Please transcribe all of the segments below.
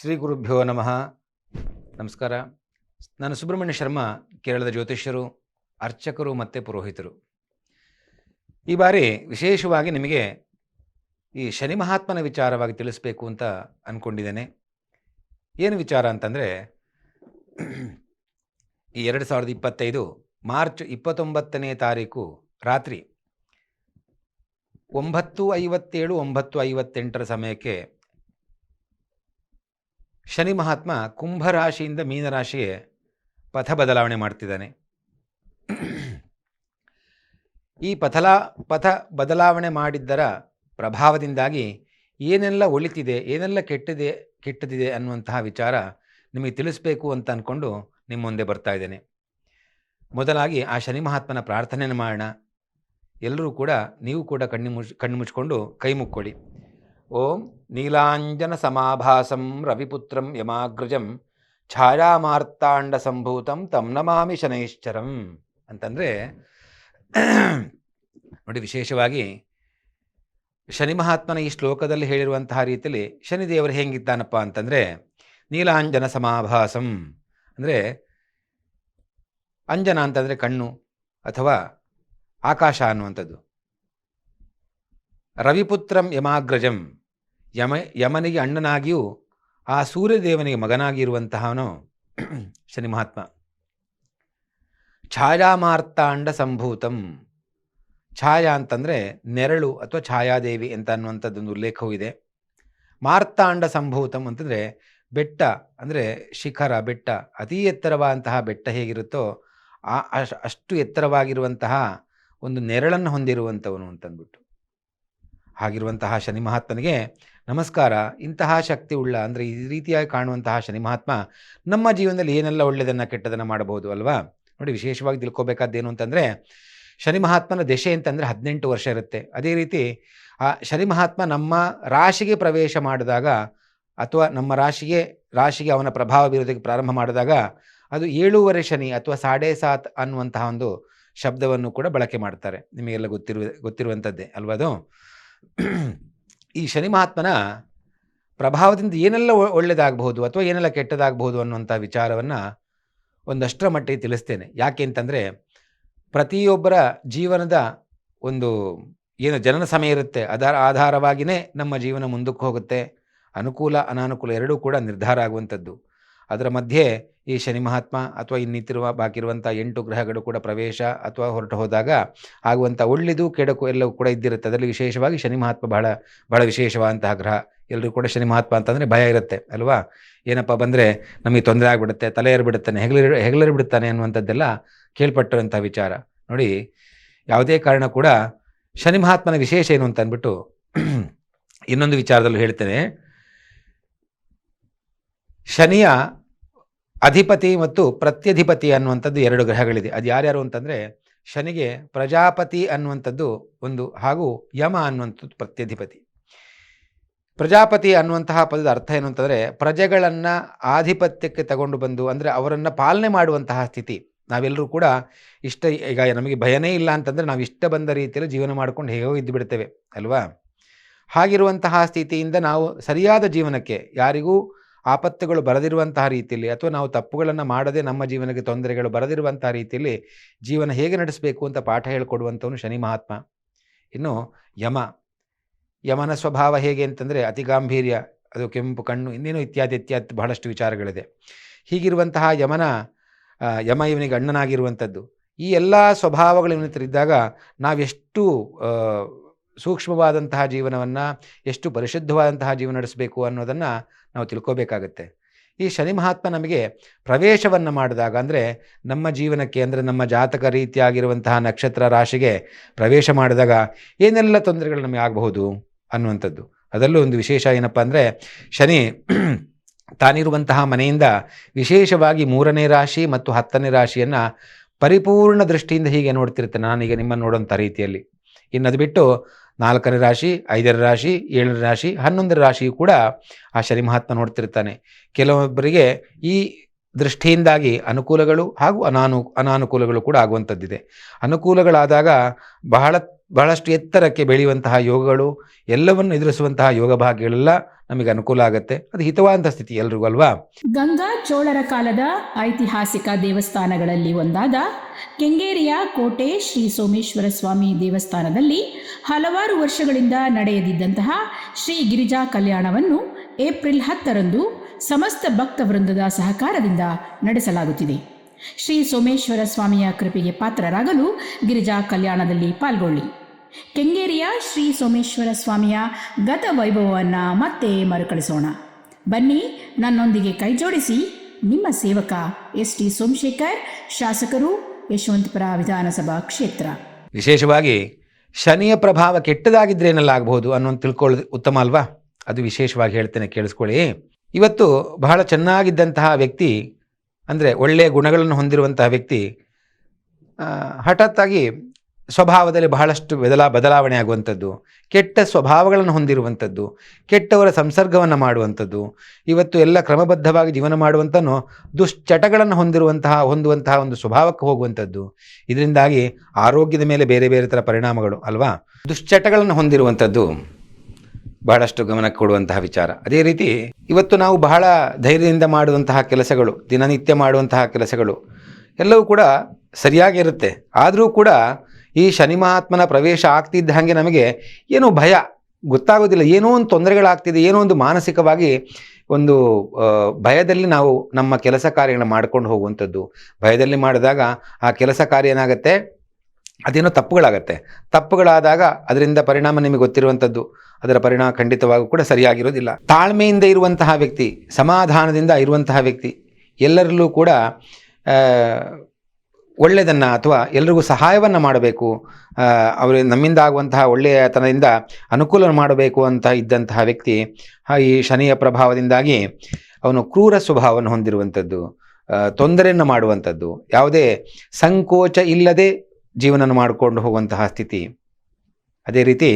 ಶ್ರೀ ಗುರುಭ್ಯೋ ನಮಃ. ನಮಸ್ಕಾರ. ನಾನು ಸುಬ್ರಹ್ಮಣ್ಯ ಶರ್ಮಾ, ಕೇರಳದ ಜ್ಯೋತಿಷ್ಯರು, ಅರ್ಚಕರು ಮತ್ತು ಪುರೋಹಿತರು. ಈ ಬಾರಿ ವಿಶೇಷವಾಗಿ ನಿಮಗೆ ಈ ಶನಿ ಮಹಾತ್ಮನ ವಿಚಾರವಾಗಿ ತಿಳಿಸ್ಬೇಕು ಅಂತ ಅಂದ್ಕೊಂಡಿದ್ದೇನೆ ಏನು ವಿಚಾರ ಅಂತಂದರೆ, ಈ ಎರಡು ಸಾವಿರದ ಇಪ್ಪತ್ತೈದು ಮಾರ್ಚ್ ಇಪ್ಪತ್ತೊಂಬತ್ತನೇ ತಾರೀಕು ರಾತ್ರಿ ಒಂಬತ್ತು ಐವತ್ತೇಳು, ಒಂಬತ್ತು ಐವತ್ತೆಂಟರ ಸಮಯಕ್ಕೆ ಶನಿ ಮಹಾತ್ಮ ಕುಂಭರಾಶಿಯಿಂದ ಮೀನರಾಶಿಗೆ ಪಥ ಬದಲಾವಣೆ ಮಾಡ್ತಿದ್ದಾನೆ. ಈ ಪಥಲಾ, ಪಥ ಬದಲಾವಣೆ ಮಾಡಿದ್ದರ ಪ್ರಭಾವದಿಂದಾಗಿ ಏನೆಲ್ಲ ಒಳಿತಿದೆ, ಏನೆಲ್ಲ ಕೆಟ್ಟಿದೆ, ಕೆಟ್ಟದಿದೆ ಅನ್ನುವಂತಹ ವಿಚಾರ ನಿಮಗೆ ತಿಳಿಸ್ಬೇಕು ಅಂತ ಅಂದ್ಕೊಂಡು ನಿಮ್ಮ ಮುಂದೆ ಬರ್ತಾ ಇದ್ದೇನೆ. ಮೊದಲಾಗಿ ಆ ಶನಿ ಮಹಾತ್ಮನ ಪ್ರಾರ್ಥನೆಯನ್ನು ಮಾಡೋಣ. ಎಲ್ಲರೂ ಕೂಡ, ನೀವು ಕೂಡ ಕಣ್ಣು ಮುಚ್ ಕಣ್ಣು ಮುಚ್ಕೊಂಡು ಕೈ ಮುಕ್ಕೊಳ್ಳಿ. ಓಂ ನೀಲಾಂಜನ ಸಮಾಭಾಸಂ ರವಿಪುತ್ರಂ ಯಮಾಗ್ರಜಂ ಛಾಯಾಮಾರ್ತಾಂಡ ಸಂಭೂತಂ ತಂ ನಮಾಮಿ ಶನೈಶ್ಚರಂ ಅಂತಂದರೆ ನೋಡಿ ವಿಶೇಷವಾಗಿ ಶನಿ ಮಹಾತ್ಮನ ಈ ಶ್ಲೋಕದಲ್ಲಿ ಹೇಳಿರುವಂತಹ ರೀತಿಯಲ್ಲಿ ಶನಿದೇವರು ಹೆಂಗಿದ್ದಾನಪ್ಪ ಅಂತಂದರೆ ನೀಲಾಂಜನ ಸಮಾಭಾಸಂ ಅಂದರೆ ಅಂಜನ ಅಂತಂದರೆ ಕಣ್ಣು ಅಥವಾ ಆಕಾಶ ಅನ್ನುವಂಥದ್ದು. ರವಿಪುತ್ರಂ ಯಮಾಗ್ರಜಂ. ಯಮ, ಯಮನಿಗೆ ಅಣ್ಣನಾಗಿಯೂ ಆ ಸೂರ್ಯದೇವನಿಗೆ ಮಗನಾಗಿರುವಂತಹವನು ಶನಿ ಮಹಾತ್ಮ. ಛಾಯಾಮಾರ್ತಾಂಡ ಸಂಭೂತಂ. ಛಾಯಾ ಅಂತಂದರೆ ನೆರಳು ಅಥವಾ ಛಾಯಾದೇವಿ ಅಂತ ಅನ್ನುವಂಥದ್ದೊಂದು ಉಲ್ಲೇಖವೂ ಇದೆ. ಮಾರ್ತಾಂಡ ಸಂಭೂತಂ ಅಂತಂದರೆ ಬೆಟ್ಟ, ಅಂದರೆ ಶಿಖರ, ಬೆಟ್ಟ, ಅತೀ ಎತ್ತರವಾದಂತಹ ಬೆಟ್ಟ ಹೇಗಿರುತ್ತೋ ಆ ಅಷ್ಟು ಎತ್ತರವಾಗಿರುವಂತಹ ಒಂದು ನೆರಳನ್ನು ಹೊಂದಿರುವಂಥವನು ಅಂತಂದ್ಬಿಟ್ಟು. ಹಾಗಿರುವಂತಹ ಶನಿ ಮಹಾತ್ಮನಿಗೆ ನಮಸ್ಕಾರ. ಇಂತಹ ಶಕ್ತಿ ಉಳ್ಳ, ಅಂದರೆ ಈ ರೀತಿಯಾಗಿ ಕಾಣುವಂತಹ ಶನಿ ಮಹಾತ್ಮ ನಮ್ಮ ಜೀವನದಲ್ಲಿ ಏನೆಲ್ಲ ಒಳ್ಳೆಯದನ್ನು ಕೆಟ್ಟದನ್ನು ಮಾಡಬಹುದು ಅಲ್ವಾ? ನೋಡಿ, ವಿಶೇಷವಾಗಿ ತಿಳ್ಕೋಬೇಕಾದ್ದೇನು ಅಂತಂದರೆ, ಶನಿ ಮಹಾತ್ಮನ ದಶೆ ಅಂತಂದರೆ ಹದಿನೆಂಟು ವರ್ಷ ಇರುತ್ತೆ. ಅದೇ ರೀತಿ, ಆ ಶನಿ ಮಹಾತ್ಮ ನಮ್ಮ ರಾಶಿಗೆ ಪ್ರವೇಶ ಮಾಡಿದಾಗ ಅಥವಾ ನಮ್ಮ ರಾಶಿಗೆ ರಾಶಿಗೆ ಅವನ ಪ್ರಭಾವ ಬೀರೋದಕ್ಕೆ ಪ್ರಾರಂಭ ಮಾಡಿದಾಗ ಅದು ಏಳೂವರೆ ಶನಿ ಅಥವಾ ಸಾಡೆ ಸಾತ್ ಅನ್ನುವಂತಹ ಒಂದು ಶಬ್ದವನ್ನು ಕೂಡ ಬಳಕೆ ಮಾಡ್ತಾರೆ. ನಿಮಗೆಲ್ಲ ಗೊತ್ತಿರುವ ಗೊತ್ತಿರುವಂಥದ್ದೇ ಅಲ್ವಾ ಅದು? ಈ ಶನಿ ಮಹಾತ್ಮನ ಪ್ರಭಾವದಿಂದ ಏನೆಲ್ಲ ಒಳ್ಳೆಯದಾಗಬಹುದು ಅಥವಾ ಏನೆಲ್ಲ ಕೆಟ್ಟದಾಗಬಹುದು ಅನ್ನುವಂಥ ವಿಚಾರವನ್ನು ಒಂದಷ್ಟರ ಮಟ್ಟಿಗೆ ತಿಳಿಸ್ತೇನೆ. ಯಾಕೆ ಅಂತಂದರೆ ಪ್ರತಿಯೊಬ್ಬರ ಜೀವನದ ಒಂದು ಏನು ಜನನ ಸಮಯ ಇರುತ್ತೆ ಅದರ ಆಧಾರವಾಗಿಯೇ ನಮ್ಮ ಜೀವನ ಮುಂದಕ್ಕೆ ಹೋಗುತ್ತೆ. ಅನುಕೂಲ, ಅನಾನುಕೂಲ ಎರಡೂ ಕೂಡ ನಿರ್ಧಾರ ಆಗುವಂಥದ್ದು. ಅದರ ಮಧ್ಯೆ ಈ ಶನಿ ಮಹಾತ್ಮ ಅಥವಾ ಇನ್ನಿತ್ತಿರುವ ಬಾಕಿ ಇರುವಂಥ ಎಂಟು ಗ್ರಹಗಳು ಕೂಡ ಪ್ರವೇಶ ಅಥವಾ ಹೊರಟು ಹೋದಾಗ ಆಗುವಂಥ ಒಳ್ಳೆಯದು, ಕೆಡಕು ಎಲ್ಲವೂ ಕೂಡ ಇದ್ದಿರುತ್ತೆ. ಅದರಲ್ಲಿ ವಿಶೇಷವಾಗಿ ಶನಿ ಮಹಾತ್ಮ ಬಹಳ ಬಹಳ ವಿಶೇಷವಾದಂತಹ ಗ್ರಹ. ಎಲ್ಲರೂ ಕೂಡ ಶನಿ ಮಹಾತ್ಮ ಅಂತಂದರೆ ಭಯ ಇರುತ್ತೆ, ಅಲ್ವಾ? ಏನಪ್ಪ ಬಂದರೆ ನಮಗೆ ತೊಂದರೆ ಆಗಿಬಿಡುತ್ತೆ, ತಲೆ ಏರ್ಬಿಡುತ್ತಾನೆ, ಹೆಗಲ, ಹೆಗಲರಿ ಬಿಡುತ್ತಾನೆ ಅನ್ನುವಂಥದ್ದೆಲ್ಲ ಕೇಳ್ಪಟ್ಟಿರುವಂಥ ವಿಚಾರ. ನೋಡಿ, ಯಾವುದೇ ಕಾರಣ ಕೂಡ ಶನಿ ಮಹಾತ್ಮನ ವಿಶೇಷ ಏನು ಅಂತ ಅಂದ್ಬಿಟ್ಟು ಇನ್ನೊಂದು ವಿಚಾರದಲ್ಲೂ ಹೇಳ್ತೇನೆ. ಶನಿಯ ಅಧಿಪತಿ ಮತ್ತು ಪ್ರತ್ಯಧಿಪತಿ ಅನ್ನುವಂಥದ್ದು ಎರಡು ಗ್ರಹಗಳಿದೆ. ಅದು ಯಾರ್ಯಾರು ಅಂತಂದರೆ ಶನಿಗೆ ಪ್ರಜಾಪತಿ ಅನ್ನುವಂಥದ್ದು ಒಂದು ಹಾಗೂ ಯಮ ಅನ್ನುವಂಥದ್ದು ಪ್ರತ್ಯಧಿಪತಿ. ಪ್ರಜಾಪತಿ ಅನ್ನುವಂತಹ ಪದದ ಅರ್ಥ ಏನು ಅಂತಂದರೆ ಪ್ರಜೆಗಳನ್ನು ಆಧಿಪತ್ಯಕ್ಕೆ ತಗೊಂಡು ಬಂದು ಅಂದರೆ ಅವರನ್ನು ಪಾಲನೆ ಮಾಡುವಂತಹ ಸ್ಥಿತಿ. ನಾವೆಲ್ಲರೂ ಕೂಡ ಇಷ್ಟ, ಈಗ ನಮಗೆ ಭಯನೇ ಇಲ್ಲ ಅಂತಂದರೆ ನಾವು ಇಷ್ಟ ಬಂದ ರೀತಿಯಲ್ಲಿ ಜೀವನ ಮಾಡ್ಕೊಂಡು ಹೇಗೋ ಇದ್ದು ಬಿಡ್ತೇವೆ, ಅಲ್ವಾ? ಹಾಗಿರುವಂತಹ ಸ್ಥಿತಿಯಿಂದ ನಾವು ಸರಿಯಾದ ಜೀವನಕ್ಕೆ ಯಾರಿಗೂ ಆಪತ್ತುಗಳು ಬರದಿರುವಂತಹ ರೀತಿಯಲ್ಲಿ ಅಥವಾ ನಾವು ತಪ್ಪುಗಳನ್ನು ಮಾಡದೆ ನಮ್ಮ ಜೀವನಕ್ಕೆ ತೊಂದರೆಗಳು ಬರದಿರುವಂತಹ ರೀತಿಯಲ್ಲಿ ಜೀವನ ಹೇಗೆ ನಡೆಸಬೇಕು ಅಂತ ಪಾಠ ಹೇಳಿಕೊಡುವಂಥವನು ಶನಿ ಮಹಾತ್ಮ. ಇನ್ನು ಯಮ. ಯಮನ ಸ್ವಭಾವ ಹೇಗೆ ಅಂತಂದರೆ ಅತಿ ಗಾಂಭೀರ್ಯ, ಅದು ಕೆಂಪು ಕಣ್ಣು, ಇನ್ನೇನು ಇತ್ಯಾದಿ ಇತ್ಯಾದಿ ಬಹಳಷ್ಟು ವಿಚಾರಗಳಿದೆ. ಹೀಗಿರುವಂತಹ ಯಮನ ಯಮ ಇವನಿಗೆ ಅಣ್ಣನಾಗಿರುವಂಥದ್ದು. ಈ ಎಲ್ಲ ಸ್ವಭಾವಗಳು ಇವನ ಇದ್ದಾಗ ನಾವೆಷ್ಟು ಸೂಕ್ಷ್ಮವಾದಂತಹ ಜೀವನವನ್ನು, ಎಷ್ಟು ಪರಿಶುದ್ಧವಾದಂತಹ ಜೀವನ ನಡೆಸಬೇಕು ಅನ್ನೋದನ್ನು ನಾವು ತಿಳ್ಕೋಬೇಕಾಗತ್ತೆ. ಈ ಶನಿ ಮಹಾತ್ಮ ನಮಗೆ ಪ್ರವೇಶವನ್ನು ಮಾಡಿದಾಗ ಅಂದರೆ ನಮ್ಮ ಜೀವನಕ್ಕೆ ಅಂದರೆ ನಮ್ಮ ಜಾತಕ ರೀತಿಯಾಗಿರುವಂತಹ ನಕ್ಷತ್ರ ರಾಶಿಗೆ ಪ್ರವೇಶ ಮಾಡಿದಾಗ ಏನೆಲ್ಲ ತೊಂದರೆಗಳು ನಮಗೆ ಆಗಬಹುದು ಅನ್ನುವಂಥದ್ದು. ಅದರಲ್ಲೂ ಒಂದು ವಿಶೇಷ ಏನಪ್ಪ ಅಂದರೆ ಶನಿ ತಾನಿರುವಂತಹ ಮನೆಯಿಂದ ವಿಶೇಷವಾಗಿ ಮೂರನೇ ರಾಶಿ ಮತ್ತು ಹತ್ತನೇ ರಾಶಿಯನ್ನು ಪರಿಪೂರ್ಣ ದೃಷ್ಟಿಯಿಂದ ಹೀಗೆ ನೋಡ್ತಿರ್ತಾನೆ ನಾನೀಗ ನಿಮ್ಮನ್ನು ನೋಡುವಂಥ ರೀತಿಯಲ್ಲಿ. ಇನ್ನು ಅದು ಬಿಟ್ಟು ನಾಲ್ಕನೇ ರಾಶಿ ಐದರ ರಾಶಿ, ಏಳನೇ ರಾಶಿ ಹನ್ನೊಂದರ ರಾಶಿಯು ಕೂಡ ಆ ಶನಿ ಮಹಾತ್ಮ ನೋಡ್ತಿರ್ತಾನೆ. ಕೆಲವೊಬ್ಬರಿಗೆ ಈ ದೃಷ್ಟಿಯಿಂದಾಗಿ ಅನುಕೂಲಗಳು ಹಾಗೂ ಅನಾನು, ಅನಾನುಕೂಲಗಳು ಕೂಡ ಆಗುವಂಥದ್ದಿದೆ. ಅನುಕೂಲಗಳಾದಾಗ ಬಹಳ ಬಹಳಷ್ಟು ಎತ್ತರಕ್ಕೆ ಬೆಳೆಯುವಂತಹ ಯೋಗಗಳು, ಎಲ್ಲವನ್ನು ಎದುರಿಸುವಂತಹ ಯೋಗ ಭಾಗಗಳೆಲ್ಲ ನಮಗೆ ಅನುಕೂಲ ಆಗುತ್ತೆ. ಅದು ಹಿತವಾದಂತಹ ಸ್ಥಿತಿ ಎಲ್ರಿಗೂ ಅಲ್ವಾ? ಗಂಗಾ ಚೋಳರ ಕಾಲದ ಐತಿಹಾಸಿಕ ದೇವಸ್ಥಾನಗಳಲ್ಲಿ ಒಂದಾದ ಕೆಂಗೇರಿಯ ಕೋಟೆ ಶ್ರೀ ಸೋಮೇಶ್ವರ ಸ್ವಾಮಿ ದೇವಸ್ಥಾನದಲ್ಲಿ ಹಲವಾರು ವರ್ಷಗಳಿಂದ ನಡೆಯದಿದ್ದಂತಹ ಶ್ರೀ ಗಿರಿಜಾ ಕಲ್ಯಾಣವನ್ನು ಏಪ್ರಿಲ್ ಹತ್ತರಂದು ಸಮಸ್ತ ಭಕ್ತ ವೃಂದದ ಸಹಕಾರದಿಂದ ನಡೆಸಲಾಗುತ್ತಿದೆ. ಶ್ರೀ ಸೋಮೇಶ್ವರ ಸ್ವಾಮಿಯ ಕೃಪೆಗೆ ಪಾತ್ರರಾಗಲು ಗಿರಿಜಾ ಕಲ್ಯಾಣದಲ್ಲಿ ಪಾಲ್ಗೊಳ್ಳಿ. ಕೆಂಗೇರಿಯ ಶ್ರೀ ಸೋಮೇಶ್ವರ ಸ್ವಾಮಿಯ ಗತ ವೈಭವವನ್ನು ಮತ್ತೆ ಮರುಕಳಿಸೋಣ. ಬನ್ನಿ ನನ್ನೊಂದಿಗೆ ಕೈಜೋಡಿಸಿ ನಿಮ್ಮ ಸೇವಕ ಎಸ್ ಟಿ ಸೋಮಶೇಖರ್, ಶಾಸಕರು ಯಶವಂತಪುರ ವಿಧಾನಸಭಾ ಕ್ಷೇತ್ರ. ವಿಶೇಷವಾಗಿ ಶನಿಯ ಪ್ರಭಾವ ಕೆಟ್ಟದಾಗಿದ್ರೆ ಏನಲ್ಲಾಗಬಹುದು ಅನ್ನೋದು ತಿಳ್ಕೊಳ್ಳೋದು ಉತ್ತಮ ಅಲ್ವಾ? ಅದು ವಿಶೇಷವಾಗಿ ಹೇಳ್ತೇನೆ ಕೇಳಿಸ್ಕೊಳ್ಳಿ. ಇವತ್ತು ಬಹಳ ಚೆನ್ನಾಗಿದ್ದಂತಹ ವ್ಯಕ್ತಿ ಅಂದರೆ ಒಳ್ಳೆಯ ಗುಣಗಳನ್ನು ಹೊಂದಿರುವಂತಹ ವ್ಯಕ್ತಿ ಹಠಾತ್ತಾಗಿ ಸ್ವಭಾವದಲ್ಲಿ ಬಹಳಷ್ಟು ಬದಲಾ, ಬದಲಾವಣೆ ಆಗುವಂಥದ್ದು, ಕೆಟ್ಟ ಸ್ವಭಾವಗಳನ್ನು ಹೊಂದಿರುವಂಥದ್ದು, ಕೆಟ್ಟವರ ಸಂಸರ್ಗವನ್ನು ಮಾಡುವಂಥದ್ದು, ಇವತ್ತು ಎಲ್ಲ ಕ್ರಮಬದ್ಧವಾಗಿ ಜೀವನ ಮಾಡುವಂತನೋ ದುಶ್ಚಟಗಳನ್ನು ಹೊಂದಿರುವಂತಹ, ಹೊಂದುವಂತಹ ಒಂದು ಸ್ವಭಾವಕ್ಕೆ ಹೋಗುವಂಥದ್ದು. ಇದರಿಂದಾಗಿ ಆರೋಗ್ಯದ ಮೇಲೆ ಬೇರೆ ಬೇರೆ ಥರ ಪರಿಣಾಮಗಳು, ಅಲ್ವಾ? ದುಶ್ಚಟಗಳನ್ನು ಹೊಂದಿರುವಂಥದ್ದು. ಬಹಳಷ್ಟು ಗಮನ ಕೊಡುವಂತಹ ವಿಚಾರ. ಅದೇ ರೀತಿ ಇವತ್ತು ನಾವು ಬಹಳ ಧೈರ್ಯದಿಂದ ಮಾಡುವಂತಹ ಕೆಲಸಗಳು, ದಿನನಿತ್ಯ ಮಾಡುವಂತಹ ಕೆಲಸಗಳು, ಎಲ್ಲವೂ ಕೂಡ ಸರಿಯಾಗಿರುತ್ತೆ ಆದರೂ ಕೂಡ ಈ ಶನಿ ಮಹಾತ್ಮನ ಪ್ರವೇಶ ಆಗ್ತಿದ್ದ ಹಾಗೆ ನಮಗೆ ಏನೋ ಭಯ, ಗೊತ್ತಾಗೋದಿಲ್ಲ. ಏನೋ ಒಂದು ತೊಂದರೆಗಳಾಗ್ತಿದೆ, ಏನೋ ಒಂದು ಮಾನಸಿಕವಾಗಿ ಒಂದು ಭಯದಲ್ಲಿ ನಾವು ನಮ್ಮ ಕೆಲಸ ಕಾರ್ಯಗಳನ್ನ ಮಾಡ್ಕೊಂಡು ಹೋಗುವಂಥದ್ದು. ಭಯದಲ್ಲಿ ಮಾಡಿದಾಗ ಆ ಕೆಲಸ ಕಾರ್ಯ ಏನಾಗುತ್ತೆ? ಅದೇನೋ ತಪ್ಪುಗಳಾಗತ್ತೆ. ತಪ್ಪುಗಳಾದಾಗ ಅದರಿಂದ ಪರಿಣಾಮ ನಿಮಗೆ ಗೊತ್ತಿರುವಂಥದ್ದು. ಅದರ ಪರಿಣಾಮ ಖಂಡಿತವಾಗೂ ಕೂಡ ಸರಿಯಾಗಿರೋದಿಲ್ಲ ತಾಳ್ಮೆಯಿಂದ ಇರುವಂತಹ ವ್ಯಕ್ತಿ, ಸಮಾಧಾನದಿಂದ ಇರುವಂತಹ ವ್ಯಕ್ತಿ, ಎಲ್ಲರಲ್ಲೂ ಕೂಡ ಒಳ್ಳೆಯದನ್ನು ಅಥವಾ ಎಲ್ಲರಿಗೂ ಸಹಾಯವನ್ನು ಮಾಡಬೇಕು. ಅವರು ನಮ್ಮಿಂದ ಆಗುವಂತಹ ಒಳ್ಳೆಯತನದಿಂದ ಅನುಕೂಲ ಮಾಡಬೇಕು ಅಂತ ಇದ್ದಂತಹ ವ್ಯಕ್ತಿ ಈ ಶನಿಯ ಪ್ರಭಾವದಿಂದಾಗಿ ಅವನು ಕ್ರೂರ ಸ್ವಭಾವವನ್ನು ಹೊಂದಿರುವಂಥದ್ದು ತೊಂದರೆಯನ್ನು ಮಾಡುವಂಥದ್ದು. ಯಾವುದೇ ಸಂಕೋಚ ಇಲ್ಲದೆ ಜೀವನ ಮಾಡಿಕೊಂಡು ಹೋಗುವಂತಹ ಸ್ಥಿತಿ. ಅದೇ ರೀತಿ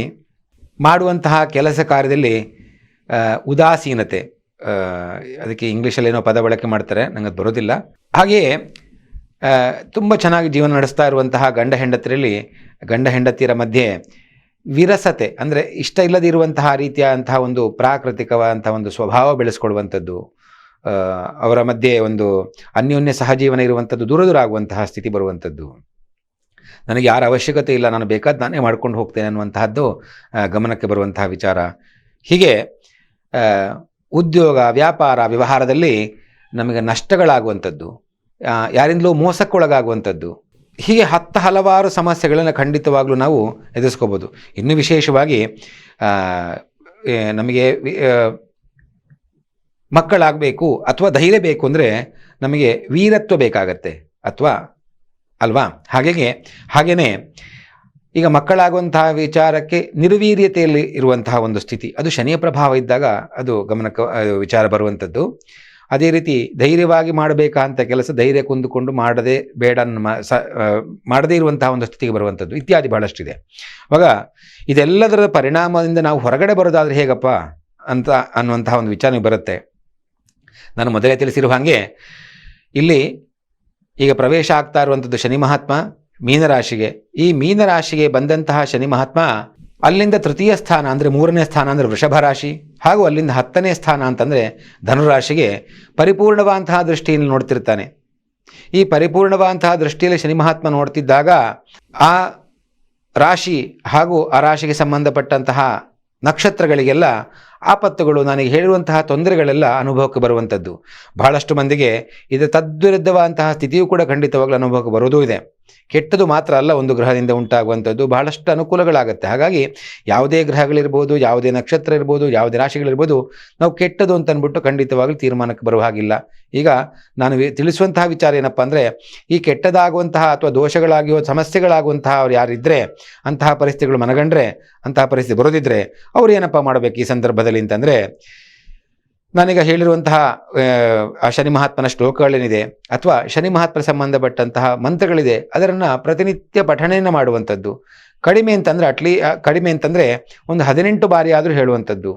ಮಾಡುವಂತಹ ಕೆಲಸ ಕಾರ್ಯದಲ್ಲಿ ಉದಾಸೀನತೆ ಅದಕ್ಕೆ ಇಂಗ್ಲೀಷಲ್ಲಿ ಏನೋ ಪದ ಬಳಕೆ ಮಾಡ್ತಾರೆ ನನಗೆ ಬರೋದಿಲ್ಲ. ಹಾಗೆಯೇ ತುಂಬ ಚೆನ್ನಾಗಿ ಜೀವನ ನಡೆಸ್ತಾ ಇರುವಂತಹ ಗಂಡ ಹೆಂಡತಿರಲ್ಲಿ, ಗಂಡ ಹೆಂಡತಿಯರ ಮಧ್ಯೆ ವಿರಸತೆ, ಅಂದರೆ ಇಷ್ಟ ಇಲ್ಲದಿರುವಂತಹ ರೀತಿಯಾದಂತಹ ಒಂದು ಪ್ರಾಕೃತಿಕವಾದಂತಹ ಒಂದು ಸ್ವಭಾವ ಬೆಳೆಸ್ಕೊಳ್ಳುವಂಥದ್ದು ಅವರ ಮಧ್ಯೆ ಒಂದು ಅನ್ಯೋನ್ಯ ಸಹಜೀವನ ಇರುವಂಥದ್ದು ದೂರ ದೂರ ಆಗುವಂತಹ ಸ್ಥಿತಿ ಬರುವಂಥದ್ದು. ನನಗೆ ಯಾರ ಅವಶ್ಯಕತೆ ಇಲ್ಲ, ನಾನು ಬೇಕಾದ ನಾನೇ ಮಾಡ್ಕೊಂಡು ಹೋಗ್ತೇನೆ ಅನ್ನುವಂತಹದ್ದು ಗಮನಕ್ಕೆ ಬರುವಂತಹ ವಿಚಾರ. ಹೀಗೆ ಉದ್ಯೋಗ, ವ್ಯಾಪಾರ, ವ್ಯವಹಾರದಲ್ಲಿ ನಮಗೆ ನಷ್ಟಗಳಾಗುವಂಥದ್ದು ಯಾರಿಂದಲೂ ಮೋಸಕ್ಕೊಳಗಾಗುವಂಥದ್ದು, ಹೀಗೆ ಹತ್ತು ಹಲವಾರು ಸಮಸ್ಯೆಗಳನ್ನು ಖಂಡಿತವಾಗ್ಲೂ ನಾವು ಎದುರಿಸ್ಕೋಬೋದು. ಇನ್ನು ವಿಶೇಷವಾಗಿ ನಮಗೆ ಮಕ್ಕಳಾಗಬೇಕು ಅಥವಾ ಧೈರ್ಯ ಬೇಕು ಅಂದರೆ ನಮಗೆ ವೀರತ್ವ ಬೇಕಾಗತ್ತೆ, ಅಥವಾ ಅಲ್ವಾ? ಹಾಗೆಯೇ ಹಾಗೆಯೇ ಈಗ ಮಕ್ಕಳಾಗುವಂತಹ ವಿಚಾರಕ್ಕೆ ನಿರ್ವೀರ್ಯತೆಯಲ್ಲಿ ಇರುವಂತಹ ಒಂದು ಸ್ಥಿತಿ. ಅದು ಶನಿಯ ಪ್ರಭಾವ ಇದ್ದಾಗ ಅದು ಗಮನಕ್ಕೆ ವಿಚಾರ ಬರುವಂಥದ್ದು. ಅದೇ ರೀತಿ ಧೈರ್ಯವಾಗಿ ಮಾಡಬೇಕಂತ ಕೆಲಸ ಧೈರ್ಯ ಕುಂದುಕೊಂಡು ಮಾಡದೆ ಬೇಡ ಸ ಮಾಡದೇ ಇರುವಂತಹ ಒಂದು ಸ್ಥಿತಿಗೆ ಬರುವಂಥದ್ದು. ಇತ್ಯಾದಿ ಬಹಳಷ್ಟಿದೆ. ಆವಾಗ ಇದೆಲ್ಲದರ ಪರಿಣಾಮದಿಂದ ನಾವು ಹೊರಗಡೆ ಬರೋದಾದರೆ ಹೇಗಪ್ಪ ಅಂತ ಅನ್ನುವಂತಹ ಒಂದು ವಿಚಾರ ಬರುತ್ತೆ. ನಾನು ಮೊದಲೇ ತಿಳಿಸಿರುವ ಹಾಗೆ, ಇಲ್ಲಿ ಈಗ ಪ್ರವೇಶ ಆಗ್ತಾ ಇರುವಂಥದ್ದು ಶನಿ ಮಹಾತ್ಮ ಮೀನರಾಶಿಗೆ. ಈ ಮೀನರಾಶಿಗೆ ಬಂದಂತಹ ಶನಿ ಮಹಾತ್ಮ ಅಲ್ಲಿಂದ ತೃತೀಯ ಸ್ಥಾನ ಅಂದರೆ ಮೂರನೇ ಸ್ಥಾನ ಅಂದರೆ ವೃಷಭ ರಾಶಿ, ಹಾಗೂ ಅಲ್ಲಿಂದ ಹತ್ತನೇ ಸ್ಥಾನ ಅಂತಂದರೆ ಧನುರಾಶಿಗೆ ಪರಿಪೂರ್ಣವಾದಂತಹ ದೃಷ್ಟಿಯಲ್ಲಿ ನೋಡ್ತಿರ್ತಾನೆ. ಈ ಪರಿಪೂರ್ಣವಾದಂತಹ ದೃಷ್ಟಿಯಲ್ಲಿ ಶನಿ ಮಹಾತ್ಮ ನೋಡ್ತಿದ್ದಾಗ ಆ ರಾಶಿ ಹಾಗೂ ಆ ರಾಶಿಗೆ ಸಂಬಂಧಪಟ್ಟಂತಹ ನಕ್ಷತ್ರಗಳಿಗೆಲ್ಲ ಆಪತ್ತುಗಳು ನನಗೆ ಹೇಳಿರುವಂತಹ ತೊಂದರೆಗಳೆಲ್ಲ ಅನುಭವಕ್ಕೆ ಬರುವಂಥದ್ದು. ಬಹಳಷ್ಟು ಮಂದಿಗೆ ಇದು ತದ್ವಿರುದ್ಧವಾದಂತಹ ಸ್ಥಿತಿಯೂ ಕೂಡ ಖಂಡಿತವಾಗ್ಲೂ ಅನುಭವಕ್ಕೆ ಬರೋದೂ ಇದೆ. ಕೆಟ್ಟದು ಮಾತ್ರ ಅಲ್ಲ, ಒಂದು ಗ್ರಹದಿಂದ ಉಂಟಾಗುವಂಥದ್ದು ಬಹಳಷ್ಟು ಅನುಕೂಲಗಳಾಗುತ್ತೆ. ಹಾಗಾಗಿ ಯಾವುದೇ ಗ್ರಹಗಳಿರ್ಬೋದು, ಯಾವುದೇ ನಕ್ಷತ್ರ ಇರ್ಬೋದು, ಯಾವುದೇ ರಾಶಿಗಳಿರ್ಬೋದು, ನಾವು ಕೆಟ್ಟದು ಅಂತ ಅಂದ್ಬಿಟ್ಟು ಖಂಡಿತವಾಗಲೂ ತೀರ್ಮಾನಕ್ಕೆ ಬರುವ ಹಾಗಿಲ್ಲ. ಈಗ ನಾನು ತಿಳಿಸುವಂತಹ ವಿಚಾರ ಏನಪ್ಪ ಅಂದರೆ, ಈ ಕೆಟ್ಟದಾಗುವಂತಹ ಅಥವಾ ದೋಷಗಳಾಗಿಯೋ, ಸಮಸ್ಯೆಗಳಾಗುವಂತಹ ಅವ್ರು ಯಾರಿದ್ರೆ, ಅಂತಹ ಪರಿಸ್ಥಿತಿಗಳು ಮನಗಂಡ್ರೆ, ಅಂತಹ ಪರಿಸ್ಥಿತಿ ಬರೋದಿದ್ರೆ, ಅವ್ರು ಏನಪ್ಪ ಮಾಡಬೇಕು ಈ ಸಂದರ್ಭದಲ್ಲಿ ಅಂತಂದರೆ ನಾನೀಗ ಹೇಳಿರುವಂತಹ ಆ, ಶನಿ ಮಹಾತ್ಮನ ಶ್ಲೋಕಗಳೇನಿದೆ ಅಥವಾ ಶನಿ ಮಹಾತ್ಮ ಸಂಬಂಧಪಟ್ಟಂತಹ ಮಂತ್ರಗಳಿದೆ ಅದರನ್ನು ಪ್ರತಿನಿತ್ಯ ಪಠಣೆಯನ್ನು ಮಾಡುವಂಥದ್ದು. ಕಡಿಮೆ ಅಂತಂದರೆ ಅಟ್ಲಿ ಕಡಿಮೆ ಅಂತಂದರೆ ಒಂದು ಹದಿನೆಂಟು ಬಾರಿ ಆದರೂ ಹೇಳುವಂಥದ್ದು.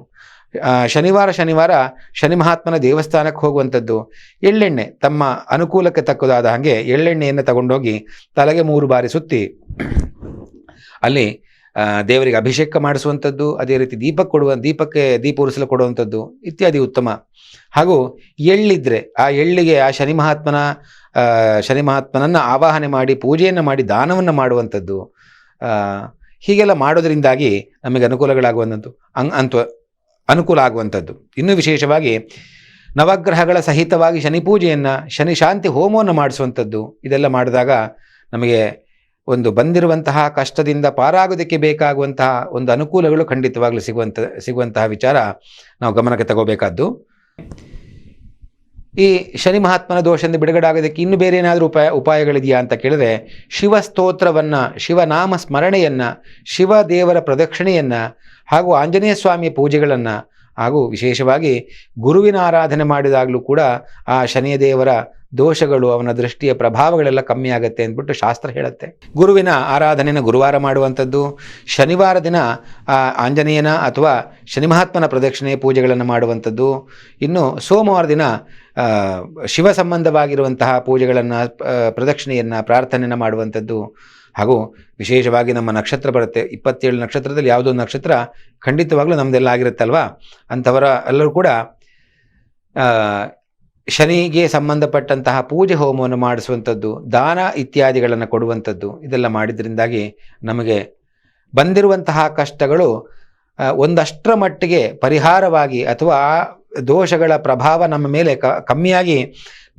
ಶನಿವಾರ ಶನಿವಾರ ಶನಿ ಮಹಾತ್ಮನ ದೇವಸ್ಥಾನಕ್ಕೆ ಹೋಗುವಂಥದ್ದು. ಎಳ್ಳೆಣ್ಣೆ ತಮ್ಮ ಅನುಕೂಲಕ್ಕೆ ತಕ್ಕದಾದ ಹಾಗೆ ಎಳ್ಳೆಣ್ಣೆಯನ್ನು ತಗೊಂಡೋಗಿ ತಲೆಗೆ ಮೂರು ಬಾರಿ ಸುತ್ತಿ ಅಲ್ಲಿ ದೇವರಿಗೆ ಅಭಿಷೇಕ ಮಾಡಿಸುವಂಥದ್ದು, ಅದೇ ರೀತಿ ದೀಪಕ್ಕೆ ಕೊಡುವ, ದೀಪಕ್ಕೆ ದೀಪ ಉರಿಸಲು ಕೊಡುವಂಥದ್ದು ಇತ್ಯಾದಿ ಉತ್ತಮ. ಹಾಗೂ ಎಳ್ಳಿದ್ರೆ, ಆ ಎಳ್ಳಿಗೆ ಆ ಶನಿ ಮಹಾತ್ಮನ ಶನಿ ಮಹಾತ್ಮನನ್ನು ಆವಾಹನೆ ಮಾಡಿ, ಪೂಜೆಯನ್ನು ಮಾಡಿ, ದಾನವನ್ನು ಮಾಡುವಂಥದ್ದು ಹೀಗೆಲ್ಲ ಮಾಡೋದರಿಂದಾಗಿ ನಮಗೆ ಅನುಕೂಲಗಳಾಗುವಂಥದ್ದು ಅಂಗ್ ಅಂತ ಅನುಕೂಲ ಆಗುವಂಥದ್ದು. ಇನ್ನೂ ವಿಶೇಷವಾಗಿ ನವಗ್ರಹಗಳ ಸಹಿತವಾಗಿ ಶನಿ ಪೂಜೆಯನ್ನು, ಶನಿ ಶಾಂತಿ ಹೋಮವನ್ನು ಮಾಡಿಸುವಂಥದ್ದು, ಇದೆಲ್ಲ ಮಾಡಿದಾಗ ನಮಗೆ ಒಂದು ಬಂದಿರುವಂತಹ ಕಷ್ಟದಿಂದ ಪಾರಾಗೋದಕ್ಕೆ ಬೇಕಾಗುವಂತಹ ಒಂದು ಅನುಕೂಲಗಳು ಖಂಡಿತವಾಗ್ಲೂ ಸಿಗುವಂಥ ಸಿಗುವಂತಹ ವಿಚಾರ ನಾವು ಗಮನಕ್ಕೆ ತಗೋಬೇಕಾದ್ದು. ಈ ಶನಿ ಮಹಾತ್ಮನ ದೋಷದಿಂದ ಬಿಡುಗಡೆ ಆಗೋದಕ್ಕೆ ಇನ್ನು ಬೇರೆ ಏನಾದರೂ ಉಪಾಯ ಉಪಾಯಗಳಿದೆಯಾ ಅಂತ ಕೇಳಿದ್ರೆ ಶಿವ ಸ್ತೋತ್ರವನ್ನು ಶಿವನಾಮ ಸ್ಮರಣೆಯನ್ನು ಶಿವ ದೇವರ ಪ್ರದಕ್ಷಿಣೆಯನ್ನು, ಹಾಗೂ ಆಂಜನೇಯ ಸ್ವಾಮಿಯ ಪೂಜೆಗಳನ್ನು, ಹಾಗೂ ವಿಶೇಷವಾಗಿ ಗುರುವಿನ ಆರಾಧನೆ ಮಾಡಿದಾಗಲೂ ಕೂಡ ಆ ಶನಿಯ ದೇವರ ದೋಷಗಳು ಅವನ ದೃಷ್ಟಿಯ ಪ್ರಭಾವಗಳೆಲ್ಲ ಕಮ್ಮಿ ಆಗುತ್ತೆ ಅಂದ್ಬಿಟ್ಟು ಶಾಸ್ತ್ರ ಹೇಳುತ್ತೆ. ಗುರುವಿನ ಆರಾಧನೆನ ಗುರುವಾರ ಮಾಡುವಂಥದ್ದು, ಶನಿವಾರ ದಿನ ಆಂಜನೇಯನ ಅಥವಾ ಶನಿ ಮಹಾತ್ಮನ ಪ್ರದಕ್ಷಿಣೆ ಪೂಜೆಗಳನ್ನು ಮಾಡುವಂಥದ್ದು, ಇನ್ನು ಸೋಮವಾರ ದಿನ ಶಿವ ಸಂಬಂಧವಾಗಿರುವಂತಹ ಪೂಜೆಗಳನ್ನು ಪ್ರದಕ್ಷಿಣೆಯನ್ನು ಪ್ರಾರ್ಥನೆಯನ್ನು ಮಾಡುವಂಥದ್ದು, ಹಾಗೂ ವಿಶೇಷವಾಗಿ ನಮ್ಮ ನಕ್ಷತ್ರ ಬರುತ್ತೆ. ಇಪ್ಪತ್ತೇಳು ನಕ್ಷತ್ರದಲ್ಲಿ ಯಾವುದೋ ನಕ್ಷತ್ರ ಖಂಡಿತವಾಗ್ಲೂ ನಮ್ಮದೆಲ್ಲ ಆಗಿರುತ್ತಲ್ವಾ? ಅಂಥವರ ಎಲ್ಲರೂ ಕೂಡ ಶನಿಗೆ ಸಂಬಂಧಪಟ್ಟಂತಹ ಪೂಜೆ ಹೋಮವನ್ನು ಮಾಡಿಸುವಂಥದ್ದು, ದಾನ ಇತ್ಯಾದಿಗಳನ್ನು ಕೊಡುವಂಥದ್ದು, ಇದೆಲ್ಲ ಮಾಡಿದ್ರಿಂದಾಗಿ ನಮಗೆ ಬಂದಿರುವಂತಹ ಕಷ್ಟಗಳು ಒಂದಷ್ಟರ ಮಟ್ಟಿಗೆ ಪರಿಹಾರವಾಗಿ ಅಥವಾ ದೋಷಗಳ ಪ್ರಭಾವ ನಮ್ಮ ಮೇಲೆ ಕ, ಕಮ್ಮಿಯಾಗಿ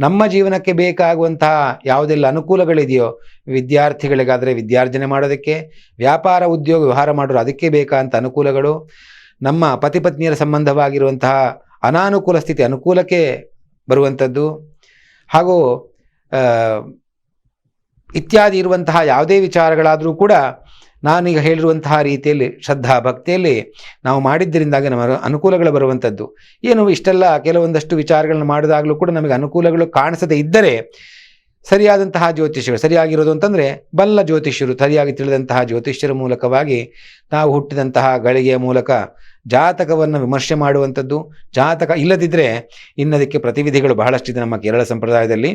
ನಮ್ಮ ಜೀವನಕ್ಕೆ ಬೇಕಾಗುವಂತಹ ಯಾವುದೆಲ್ಲ ಅನುಕೂಲಗಳಿದೆಯೋ, ವಿದ್ಯಾರ್ಥಿಗಳಿಗಾದರೆ ವಿದ್ಯಾರ್ಜನೆ ಮಾಡೋದಕ್ಕೆ, ವ್ಯಾಪಾರ ಉದ್ಯೋಗ ವ್ಯವಹಾರ ಮಾಡೋರು ಅದಕ್ಕೆ ಬೇಕಾದಂಥ ಅನುಕೂಲಗಳು, ನಮ್ಮ ಪತಿ ಪತ್ನಿಯರ ಸಂಬಂಧವಾಗಿರುವಂತಹ ಅನಾನುಕೂಲ ಸ್ಥಿತಿ ಅನುಕೂಲಕ್ಕೆ ಬರುವಂಥದ್ದು. ಹಾಗೂ ಇತ್ಯಾದಿ ಇರುವಂತಹ ಯಾವುದೇ ವಿಚಾರಗಳಾದರೂ ಕೂಡ ನಾನೀಗ ಹೇಳಿರುವಂತಹ ರೀತಿಯಲ್ಲಿ ಶ್ರದ್ಧಾ ಭಕ್ತಿಯಲ್ಲಿ ನಾವು ಮಾಡಿದ್ದರಿಂದಾಗಿ ನಮ್ಮ ಅನುಕೂಲಗಳು ಬರುವಂಥದ್ದು. ಏನು ಇಷ್ಟೆಲ್ಲ ಕೆಲವೊಂದಷ್ಟು ವಿಚಾರಗಳನ್ನು ಮಾಡಿದಾಗಲೂ ಕೂಡ ನಮಗೆ ಅನುಕೂಲಗಳು ಕಾಣಿಸದೇ ಇದ್ದರೆ ಸರಿಯಾದಂತಹ ಜ್ಯೋತಿಷ್ಯರು ಸರಿಯಾಗಿರೋದು ಅಂತಂದರೆ ಬಲ್ಲ ಜ್ಯೋತಿಷ್ಯರು, ಸರಿಯಾಗಿ ತಿಳಿದಂತಹ ಜ್ಯೋತಿಷ್ಯರ ಮೂಲಕವಾಗಿ ನಾವು ಹುಟ್ಟಿದಂತಹ ಗಳಿಗೆಯ ಮೂಲಕ ಜಾತಕವನ್ನು ವಿಮರ್ಶೆ ಮಾಡುವಂಥದ್ದು, ಜಾತಕ ಇಲ್ಲದಿದ್ದರೆ ಇನ್ನದಕ್ಕೆ ಪ್ರತಿವಿಧಿಗಳು ಬಹಳಷ್ಟಿದೆ ನಮ್ಮ ಕೇರಳ ಸಂಪ್ರದಾಯದಲ್ಲಿ.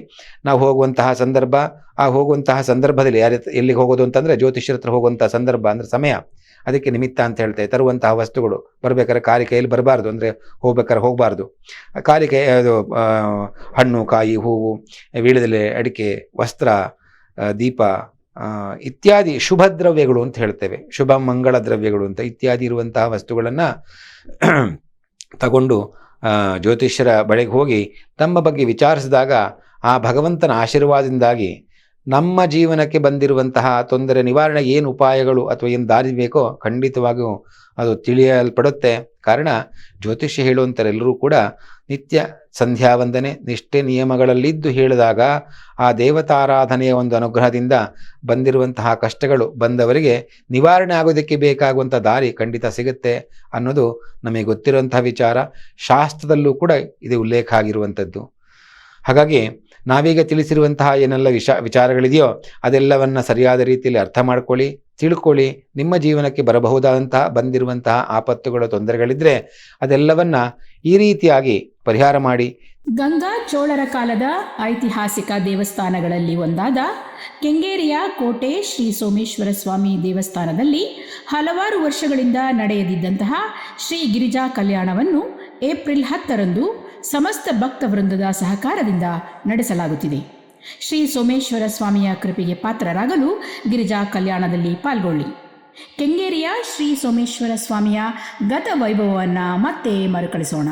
ನಾವು ಹೋಗುವಂತಹ ಸಂದರ್ಭ, ಆ ಹೋಗುವಂತಹ ಸಂದರ್ಭದಲ್ಲಿ ಯಾರ ಎಲ್ಲಿಗೆ ಹೋಗೋದು ಅಂತಂದರೆ ಜ್ಯೋತಿಷ್ಯರ ಹತ್ರ ಹೋಗುವಂಥ ಸಂದರ್ಭ ಅಂದರೆ ಸಮಯ. ಅದಕ್ಕೆ ನಿಮಿತ್ತ ಅಂತ ಹೇಳ್ತೇವೆ ತರುವಂತಹ ವಸ್ತುಗಳು. ಬರಬೇಕಾದ್ರೆ ಕಾಲಿ ಕೈಯಲ್ಲಿ ಬರಬಾರ್ದು ಅಂದರೆ ಹೋಗ್ಬೇಕಾದ್ರೆ ಹೋಗಬಾರ್ದು. ಕಾಲಿ ಕೈ, ಅದು ಹಣ್ಣು, ಕಾಯಿ, ಹೂವು, ವೀಳ್ಯದೆಲೆ, ಅಡಿಕೆ, ವಸ್ತ್ರ ದೀಪ ಇತ್ಯಾದಿ ಶುಭ ದ್ರವ್ಯಗಳು ಅಂತ ಹೇಳ್ತೇವೆ. ಶುಭ, ಮಂಗಳ ದ್ರವ್ಯಗಳು ಅಂತ ಇತ್ಯಾದಿ ಇರುವಂತಹ ವಸ್ತುಗಳನ್ನು ತಗೊಂಡು ಜ್ಯೋತಿಷ್ಯರ ಬಳಿಗೆ ಹೋಗಿ ತಮ್ಮ ಬಗ್ಗೆ ವಿಚಾರಿಸಿದಾಗ ಆ ಭಗವಂತನ ಆಶೀರ್ವಾದದಿಂದಾಗಿ ನಮ್ಮ ಜೀವನಕ್ಕೆ ಬಂದಿರುವಂತಹ ತೊಂದರೆ ನಿವಾರಣೆ ಏನು ಉಪಾಯಗಳು ಅಥವಾ ಏನು ದಾರಿ ಬೇಕೋ ಖಂಡಿತವಾಗಿಯೂ ಅದು ತಿಳಿಯಲ್ಪಡುತ್ತೆ. ಕಾರಣ ಜ್ಯೋತಿಷ್ಯ ಹೇಳುವಂಥರೆಲ್ಲರೂ ಕೂಡ ನಿತ್ಯ ಸಂಧ್ಯಾ ವಂದನೆ, ನಿಷ್ಠೆ ನಿಯಮಗಳಲ್ಲಿದ್ದು ಹೇಳಿದಾಗ ಆ ದೇವತಾರಾಧನೆಯ ಒಂದು ಅನುಗ್ರಹದಿಂದ ಬಂದಿರುವಂತಹ ಕಷ್ಟಗಳು ಬಂದವರಿಗೆ ನಿವಾರಣೆ ಆಗೋದಕ್ಕೆ ಬೇಕಾಗುವಂಥ ದಾರಿ ಖಂಡಿತ ಸಿಗುತ್ತೆ ಅನ್ನೋದು ನಮಗೆ ಗೊತ್ತಿರುವಂತಹ ವಿಚಾರ. ಶಾಸ್ತ್ರದಲ್ಲೂ ಕೂಡ ಇದು ಉಲ್ಲೇಖ ಆಗಿರುವಂಥದ್ದು ಹಾಗಾಗಿ ನಾವೀಗ ತಿಳಿಸಿರುವಂತಹ ಏನೆಲ್ಲ ವಿಷ, ವಿಚಾರಗಳಿದೆಯೋ ಅದೆಲ್ಲವನ್ನ ಸರಿಯಾದ ರೀತಿಯಲ್ಲಿ ಅರ್ಥ ಮಾಡ್ಕೊಳ್ಳಿ, ತಿಳ್ಕೊಳ್ಳಿ, ನಿಮ್ಮ ಜೀವನಕ್ಕೆ ಬರಬಹುದಾದಂತಹ, ಬಂದಿರುವಂತಹ ಆಪತ್ತುಗಳ, ತೊಂದರೆಗಳಿದ್ರೆ ಅದೆಲ್ಲವನ್ನ ಈ ರೀತಿಯಾಗಿ ಪರಿಹಾರ ಮಾಡಿ. ಗಂಗಾ ಚೋಳರ ಕಾಲದ ಐತಿಹಾಸಿಕ ದೇವಸ್ಥಾನಗಳಲ್ಲಿ ಒಂದಾದ ಕೆಂಗೇರಿಯ ಕೋಟೆ ಶ್ರೀ ಸೋಮೇಶ್ವರ ಸ್ವಾಮಿ ದೇವಸ್ಥಾನದಲ್ಲಿ ಹಲವಾರು ವರ್ಷಗಳಿಂದ ನಡೆಯದಿದ್ದಂತಹ ಶ್ರೀ ಗಿರಿಜಾ ಕಲ್ಯಾಣವನ್ನು ಏಪ್ರಿಲ್ ಹತ್ತರಂದು ಸಮಸ್ತ ಭಕ್ತ ವೃಂದದ ಸಹಕಾರದಿಂದ ನಡೆಸಲಾಗುತ್ತಿದೆ. ಶ್ರೀ ಸೋಮೇಶ್ವರ ಸ್ವಾಮಿಯ ಕೃಪೆಗೆ ಪಾತ್ರರಾಗಲು ಗಿರಿಜಾ ಕಲ್ಯಾಣದಲ್ಲಿ ಪಾಲ್ಗೊಳ್ಳಿ. ಕೆಂಗೇರಿಯ ಶ್ರೀ ಸೋಮೇಶ್ವರ ಸ್ವಾಮಿಯ ಗತ ವೈಭವವನ್ನು ಮತ್ತೆ ಮರುಕಳಿಸೋಣ.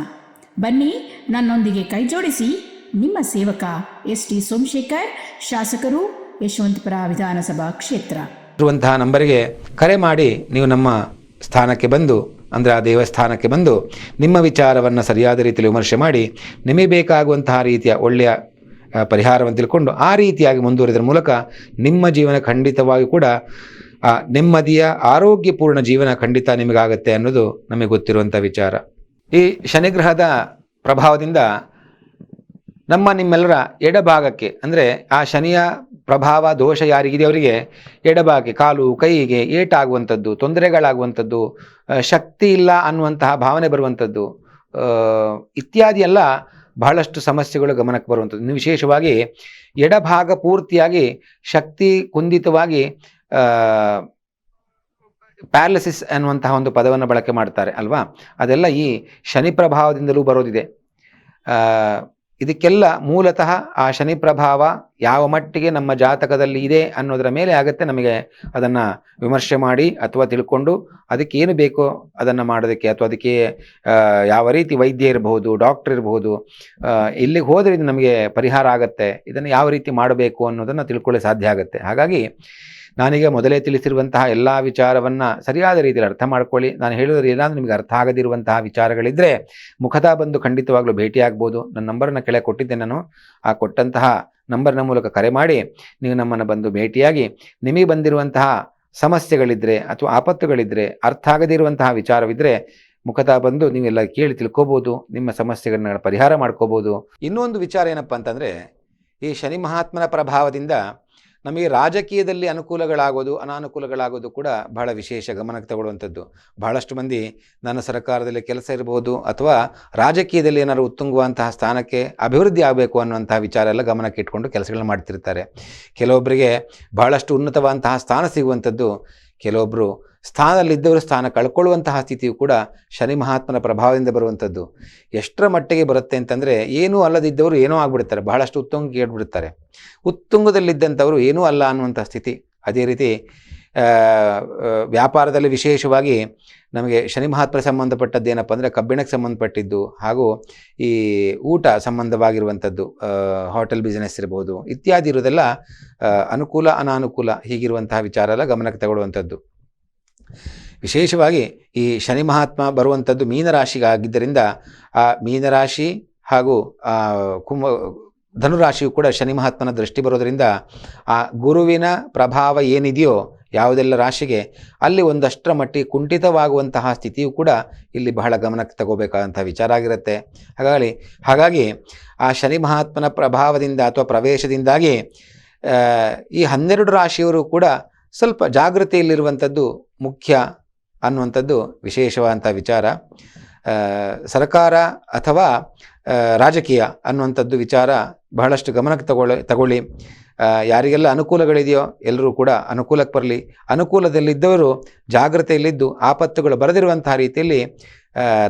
ಬನ್ನಿ ನನ್ನೊಂದಿಗೆ ಕೈಜೋಡಿಸಿ ನಿಮ್ಮ ಸೇವಕ ಎಸ್ ಟಿ ಸೋಮಶೇಖರ್, ಶಾಸಕರು ಯಶವಂತಪುರ ವಿಧಾನಸಭಾ ಕ್ಷೇತ್ರ. ಇರುವಂತಹ ನಂಬರಿಗೆ ಕರೆ ಮಾಡಿ ನೀವು ನಮ್ಮ ಸ್ಥಾನಕ್ಕೆ ಬಂದು ಅಂದರೆ ಆ ದೇವಸ್ಥಾನಕ್ಕೆ ಬಂದು ನಿಮ್ಮ ವಿಚಾರವನ್ನು ಸರಿಯಾದ ರೀತಿಯಲ್ಲಿ ವಿಮರ್ಶೆ ಮಾಡಿ ನಿಮಗೆ ಬೇಕಾಗುವಂತಹ ರೀತಿಯ ಒಳ್ಳೆಯ ಪರಿಹಾರವನ್ನು ತಿಳ್ಕೊಂಡು ಆ ರೀತಿಯಾಗಿ ಮುಂದುವರಿದ್ರ ಮೂಲಕ ನಿಮ್ಮ ಜೀವನ ಖಂಡಿತವಾಗಿ ಕೂಡ, ಆ, ನೆಮ್ಮದಿಯ, ಆರೋಗ್ಯಪೂರ್ಣ ಜೀವನ ಖಂಡಿತ ನಿಮಗಾಗತ್ತೆ ಅನ್ನೋದು ನಮಗೆ ಗೊತ್ತಿರುವಂಥ ವಿಚಾರ. ಈ ಶನಿಗ್ರಹದ ಪ್ರಭಾವದಿಂದ ನಮ್ಮ ನಿಮ್ಮೆಲ್ಲರ ಎಡಭಾಗಕ್ಕೆ, ಅಂದರೆ ಆ ಶನಿಯ ಪ್ರಭಾವ, ದೋಷ ಯಾರಿಗಿದೆ ಅವರಿಗೆ? ಎಡಬಾಗಿ, ಕಾಲು, ಕೈಗೆ ಏಟಾಗುವಂಥದ್ದು, ತೊಂದರೆಗಳಾಗುವಂಥದ್ದು ಶಕ್ತಿ ಇಲ್ಲ ಅನ್ನುವಂತಹ ಭಾವನೆ ಬರುವಂಥದ್ದು ಇತ್ಯಾದಿ ಎಲ್ಲ ಬಹಳಷ್ಟು ಸಮಸ್ಯೆಗಳು ಗಮನಕ್ಕೆ ಬರುವಂಥದ್ದು. ವಿಶೇಷವಾಗಿ ಎಡಭಾಗ ಪೂರ್ತಿಯಾಗಿ ಶಕ್ತಿ ಕುಂದಿತವಾಗಿ ಪ್ಯಾರಾಲಿಸಿಸ್ ಅನ್ನುವಂತಹ ಒಂದು ಪದವನ್ನು ಬಳಕೆ ಮಾಡ್ತಾರೆ, ಅಲ್ವಾ? ಅದೆಲ್ಲ ಈ ಶನಿ ಪ್ರಭಾವದಿಂದಲೂ ಬರೋದಿದೆ. ಇದಕ್ಕೆಲ್ಲ ಮೂಲತಃ ಆ ಶನಿ ಪ್ರಭಾವ ಯಾವ ಮಟ್ಟಿಗೆ ನಮ್ಮ ಜಾತಕದಲ್ಲಿ ಇದೆ ಅನ್ನೋದರ ಮೇಲೆ ಆಗುತ್ತೆ. ನಮಗೆ ಅದನ್ನು ವಿಮರ್ಶೆ ಮಾಡಿ ಅಥವಾ ತಿಳ್ಕೊಂಡು ಅದಕ್ಕೆ ಏನು ಬೇಕೋ ಅದನ್ನು ಮಾಡೋದಕ್ಕೆ ಅಥವಾ ಅದಕ್ಕೆ ಯಾವ ರೀತಿ ವೈದ್ಯ ಇರಬಹುದು, ಡಾಕ್ಟರ್ ಇರಬಹುದು ಇಲ್ಲಿಗೆ ಹೋದರೆ ಇದು ನಮಗೆ ಪರಿಹಾರ ಆಗುತ್ತೆ. ಇದನ್ನು ಯಾವ ರೀತಿ ಮಾಡಬೇಕು ಅನ್ನೋದನ್ನು ತಿಳ್ಕೊಳ್ಳಿ ಸಾಧ್ಯ ಆಗುತ್ತೆ. ಹಾಗಾಗಿ ನಾನೀಗ ಮೊದಲೇ ತಿಳಿಸಿರುವಂತಹ ಎಲ್ಲ ವಿಚಾರವನ್ನು ಸರಿಯಾದ ರೀತಿಯಲ್ಲಿ ಅರ್ಥ ಮಾಡ್ಕೊಳ್ಳಿ. ನಾನು ಹೇಳಿದರೆ ಏನಾದರೂ ನಿಮಗೆ ಅರ್ಥ ಆಗದಿರುವಂತಹ ವಿಚಾರಗಳಿದ್ದರೆ ಮುಖದ ಬಂದು ಖಂಡಿತವಾಗ್ಲೂ ಭೇಟಿಯಾಗ್ಬೋದು. ನನ್ನ ನಂಬರನ್ನು ಕೆಳಗೆ ಕೊಟ್ಟಿದ್ದೆ ನಾನು. ಆ ಕೊಟ್ಟಂತಹ ನಂಬರ್ನ ಮೂಲಕ ಕರೆ ಮಾಡಿ ನೀವು ನಮ್ಮನ್ನು ಬಂದು ಭೇಟಿಯಾಗಿ ನಿಮಗೆ ಬಂದಿರುವಂತಹ ಸಮಸ್ಯೆಗಳಿದ್ದರೆ ಅಥವಾ ಆಪತ್ತುಗಳಿದ್ದರೆ ಅರ್ಥ ಆಗದಿರುವಂತಹ ವಿಚಾರವಿದ್ದರೆ ಮುಖದ ಬಂದು ನೀವೆಲ್ಲ ಕೇಳಿ ತಿಳ್ಕೊಬೋದು. ನಿಮ್ಮ ಸಮಸ್ಯೆಗಳನ್ನ ಪರಿಹಾರ ಮಾಡ್ಕೋಬೋದು. ಇನ್ನೊಂದು ವಿಚಾರ ಏನಪ್ಪ ಅಂತಂದರೆ ಈ ಶನಿ ಮಹಾತ್ಮನ ಪ್ರಭಾವದಿಂದ ನಮಗೆ ರಾಜಕೀಯದಲ್ಲಿ ಅನುಕೂಲಗಳಾಗೋದು, ಅನಾನುಕೂಲಗಳಾಗೋದು ಕೂಡ ಬಹಳ ವಿಶೇಷ ಗಮನಕ್ಕೆ ತಗೊಳ್ಳುವಂಥದ್ದು. ಬಹಳಷ್ಟು ಮಂದಿ ನನ್ನ ಸರ್ಕಾರದಲ್ಲಿ ಕೆಲಸ ಇರಬಹುದು ಅಥವಾ ರಾಜಕೀಯದಲ್ಲಿ ಏನಾದ್ರು ಉತ್ತುಂಗುವಂತಹ ಸ್ಥಾನಕ್ಕೆ ಅಭಿವೃದ್ಧಿ ಆಗಬೇಕು ಅನ್ನುವಂತಹ ವಿಚಾರ ಎಲ್ಲ ಗಮನಕ್ಕೆ ಇಟ್ಕೊಂಡು ಕೆಲಸಗಳನ್ನ ಮಾಡ್ತಿರ್ತಾರೆ. ಕೆಲವೊಬ್ಬರಿಗೆ ಬಹಳಷ್ಟು ಉನ್ನತವಾದಂತಹ ಸ್ಥಾನ ಸಿಗುವಂಥದ್ದು ಕೆಲವೊಬ್ಬರು ಸ್ಥಾನದಲ್ಲಿದ್ದವರು ಸ್ಥಾನ ಕಳ್ಕೊಳ್ಳುವಂತಹ ಸ್ಥಿತಿಯು ಕೂಡ ಶನಿ ಮಹಾತ್ಮನ ಪ್ರಭಾವದಿಂದ ಬರುವಂಥದ್ದು. ಎಷ್ಟರ ಮಟ್ಟಿಗೆ ಬರುತ್ತೆ ಅಂತಂದರೆ ಏನೂ ಅಲ್ಲದಿದ್ದವರು ಏನೋ ಆಗಿಬಿಡ್ತಾರೆ, ಬಹಳಷ್ಟು ಉತ್ತುಂಗಕ್ಕೆ ಹೇಳ್ಬಿಡ್ತಾರೆ ಉತ್ತುಂಗದಲ್ಲಿದ್ದಂಥವರು ಏನೂ ಅಲ್ಲ ಅನ್ನುವಂಥ ಸ್ಥಿತಿ. ಅದೇ ರೀತಿ ವ್ಯಾಪಾರದಲ್ಲಿ ವಿಶೇಷವಾಗಿ ನಮಗೆ ಶನಿ ಮಹಾತ್ಮ ಸಂಬಂಧಪಟ್ಟದ್ದು ಏನಪ್ಪ ಅಂದರೆ ಕಬ್ಬಿಣಕ್ಕೆ ಸಂಬಂಧಪಟ್ಟಿದ್ದು ಹಾಗೂ ಈ ಊಟ ಸಂಬಂಧವಾಗಿರುವಂಥದ್ದು ಹೋಟೆಲ್ ಬಿಸ್ನೆಸ್ ಇರ್ಬೋದು, ಇತ್ಯಾದಿ ಇರೋದೆಲ್ಲ ಅನುಕೂಲ ಅನಾನುಕೂಲ ಹೀಗಿರುವಂತಹ ವಿಚಾರ ಎಲ್ಲ ಗಮನಕ್ಕೆ ತಗೊಳ್ಳುವಂಥದ್ದು. ವಿಶೇಷವಾಗಿ ಈ ಶನಿ ಮಹಾತ್ಮ ಬರುವಂಥದ್ದು ಮೀನರಾಶಿಗಾಗಿದ್ದರಿಂದ ಆ ಮೀನರಾಶಿ ಹಾಗೂ ಕುಂಭ, ಧನುರಾಶಿಯು ಕೂಡ ಶನಿ ಮಹಾತ್ಮನ ದೃಷ್ಟಿ ಬರೋದರಿಂದ ಆ ಗುರುವಿನ ಪ್ರಭಾವ ಏನಿದೆಯೋ ಯಾವುದೆಲ್ಲ ರಾಶಿಗೆ ಅಲ್ಲಿ ಒಂದಷ್ಟರ ಮಟ್ಟಿಗೆ ಕುಂಠಿತವಾಗುವಂತಹ ಸ್ಥಿತಿಯು ಕೂಡ ಇಲ್ಲಿ ಬಹಳ ಗಮನಕ್ಕೆ ತಗೋಬೇಕಾದಂಥ ವಿಚಾರ ಆಗಿರುತ್ತೆ. ಹಾಗಾಗಿ ಹಾಗಾಗಿ ಆ ಶನಿ ಮಹಾತ್ಮನ ಪ್ರಭಾವದಿಂದ ಅಥವಾ ಪ್ರವೇಶದಿಂದಾಗಿ ಈ ಹನ್ನೆರಡು ರಾಶಿಯವರು ಕೂಡ ಸ್ವಲ್ಪ ಜಾಗೃತಿಯಲ್ಲಿರುವಂಥದ್ದು ಮುಖ್ಯ ಅನ್ನುವಂಥದ್ದು ವಿಶೇಷವಾದಂಥ ವಿಚಾರ. ಸರ್ಕಾರ ಅಥವಾ ರಾಜಕೀಯ ಅನ್ನುವಂಥದ್ದು ವಿಚಾರ ಬಹಳಷ್ಟು ಗಮನಕ್ಕೆ ತಗೊಳ್ಳಿ ತಗೊಳ್ಳಿ. ಯಾರಿಗೆಲ್ಲ ಅನುಕೂಲಗಳಿದೆಯೋ ಎಲ್ಲರೂ ಕೂಡ ಅನುಕೂಲಕ್ಕೆ ಬರಲಿ. ಅನುಕೂಲದಲ್ಲಿದ್ದವರು ಜಾಗ್ರತೆಯಲ್ಲಿದ್ದು ಆಪತ್ತುಗಳು ಬರದಿರುವಂತಹ ರೀತಿಯಲ್ಲಿ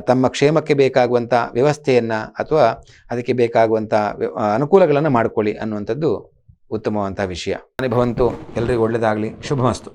ತಮ್ಮ ಕ್ಷೇಮಕ್ಕೆ ಬೇಕಾಗುವಂಥ ವ್ಯವಸ್ಥೆಯನ್ನು ಅಥವಾ ಅದಕ್ಕೆ ಬೇಕಾಗುವಂಥ ಅನುಕೂಲಗಳನ್ನು ಮಾಡಿಕೊಳ್ಳಿ ಅನ್ನುವಂಥದ್ದು ಉತ್ತಮವಾದಂಥ ವಿಷಯ. ಅನುಭವಂತು ಎಲ್ಲರಿಗೂ ಒಳ್ಳೆಯದಾಗಲಿ ಶುಭಮಸ್ತು.